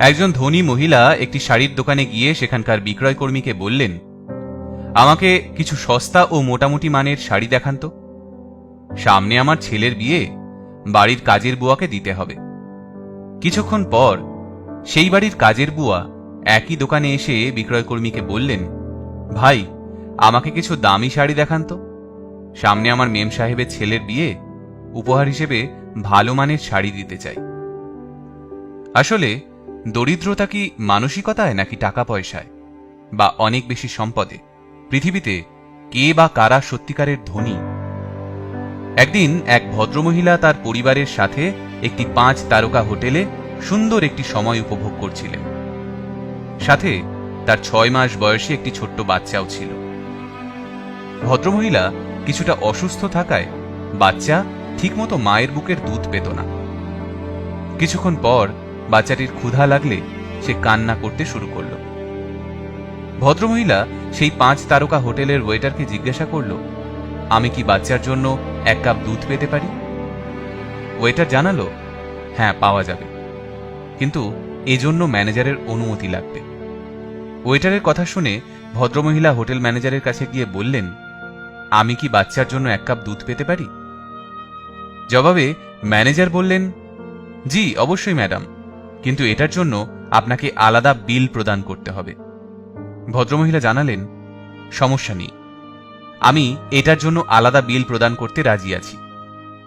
একজন ধনী মহিলা একটি শাড়ির দোকানে গিয়ে সেখানকার বিক্রয় কর্মীকে বললেন, আমাকে কিছু সস্তা ও মোটামুটি মানের শাড়ি দেখান তো। সামনে আমার ছেলের বিয়ে, বাড়ির কাজের বুয়াকে দিতে হবে। কিছুক্ষণ পর সেই বাড়ির কাজের বুয়া একই দোকানে এসে বিক্রয় কর্মীকে বললেন, ভাই, আমাকে কিছু দামি শাড়ি দেখান তো। সামনে আমার মেম সাহেবের ছেলের বিয়ে, উপহার হিসেবে ভালো মানের শাড়ি দিতে চাই। আসলে দরিদ্রতা কি মানসিকতায় নাকি টাকা পয়সায় বা অনেক বেশি সম্পদে? পৃথিবীতে কে বা কারা সত্যিকারের ধনী? একদিন এক ভদ্রমহিলা তার পরিবারের সাথে একটি পাঁচ তারকা হোটেলে সুন্দর একটি সময় উপভোগ করছিলেন। সাথে তার ছয় মাস বয়সী একটি ছোট্ট বাচ্চাও ছিল। ভদ্রমহিলা কিছুটা অসুস্থ থাকায় বাচ্চা ঠিকমতো মায়ের বুকের দুধ পেত না। কিছুক্ষণ পর বাচ্চাটির ক্ষুধা লাগলে সে কান্না করতে শুরু করল। ভদ্রমহিলা সেই পাঁচ তারকা হোটেলের ওয়েটারকে জিজ্ঞাসা করল, আমি কি বাচ্চার জন্য এক কাপ দুধ পেতে পারি? ওয়েটার জানালো হ্যাঁ পাওয়া যাবে। কিন্তু এজন্য ম্যানেজারের অনুমতি লাগবে। ওয়েটারের কথা শুনে ভদ্রমহিলা হোটেল ম্যানেজারের কাছে গিয়ে বললেন, আমি কি বাচ্চার জন্য এক কাপ দুধ পেতে পারি? জবাবে ম্যানেজার বললেন, জি, অবশ্যই, ম্যাডাম। কিন্তু এটার জন্য আপনাকে আলাদা বিল প্রদান করতে হবে। ভদ্রমহিলা জানালেন, সমস্যা নেই। আমি এটার জন্য আলাদা বিল প্রদান করতে রাজি আছি।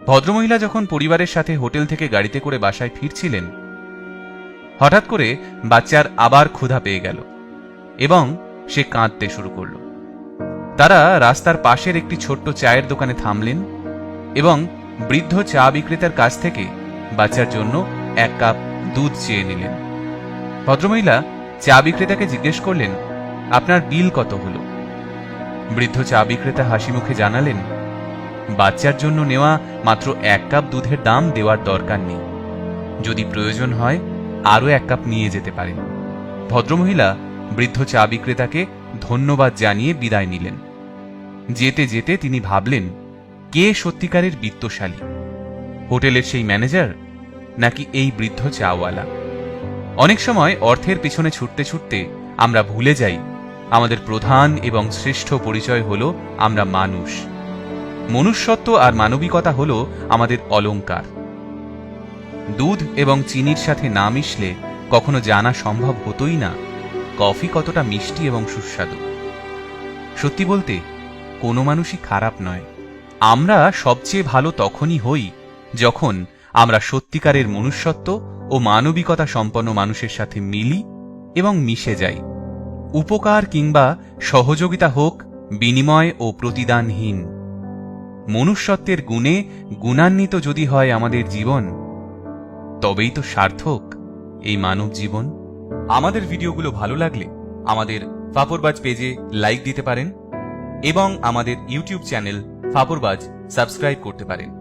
ভদ্রমহিলা যখন পরিবারের সাথে হোটেল থেকে গাড়িতে করে বাসায় ফিরছিলেন, হঠাৎ করে বাচ্চার আবার ক্ষুধা পেয়ে গেল এবং সে কাঁদতে শুরু করল। তারা রাস্তার পাশের একটি ছোট্ট চায়ের দোকানে থামলেন এবং বৃদ্ধ চা বিক্রেতার কাছ থেকে বাচ্চার জন্য এক কাপ দুধ চেয়ে নিলেন। ভদ্রমহিলা চা বিক্রেতাকে জিজ্ঞেস করলেন, আপনার বিল কত হলো? বৃদ্ধ চা বিক্রেতা হাসি মুখে জানালেন, বাচ্চার জন্য নেওয়া মাত্র এক কাপ দুধের দাম দেওয়ার দরকার নেই। যদি প্রয়োজন হয়, আরও এক কাপ নিয়ে যেতে পারেন। ভদ্রমহিলা বৃদ্ধ চা বিক্রেতাকে ধন্যবাদ জানিয়ে বিদায় নিলেন। যেতে যেতে তিনি ভাবলেন, কে সত্যিকারের বিত্তশালী? হোটেলের সেই ম্যানেজার নাকি এই বৃদ্ধ চাওয়ালা? অনেক সময় অর্থের পিছনে ছুটতে ছুটতে আমরা ভুলে যাই, আমাদের প্রধান এবং শ্রেষ্ঠ পরিচয় হল আমরা মানুষ। মনুষ্যত্ব আর মানবিকতা হল আমাদের অলংকার। দুধ এবং চিনির সাথে না মিশলে কখনো জানা সম্ভব হতোই না কফি কতটা মিষ্টি এবং সুস্বাদু। সত্যি বলতে, কোনো মানুষই খারাপ নয়। আমরা সবচেয়ে ভালো তখনই হই যখন আমরা সত্যিকারের মনুষ্যত্ব ও মানবিকতা সম্পন্ন মানুষের সাথে মিলি এবং মিশে যাই। উপকার কিংবা সহযোগিতা হোক, বিনিময় ও প্রতিদানহীন। মনুষ্যত্বের গুণে গুণান্বিত যদি হয় আমাদের জীবন, তবেই তো সার্থক এই মানব জীবন। আমাদের ভিডিওগুলো ভালো লাগলে আমাদের ফাপরবাজ পেজে লাইক দিতে পারেন এবং আমাদের ইউটিউব চ্যানেল ফাপরবাজ সাবস্ক্রাইব করতে পারেন।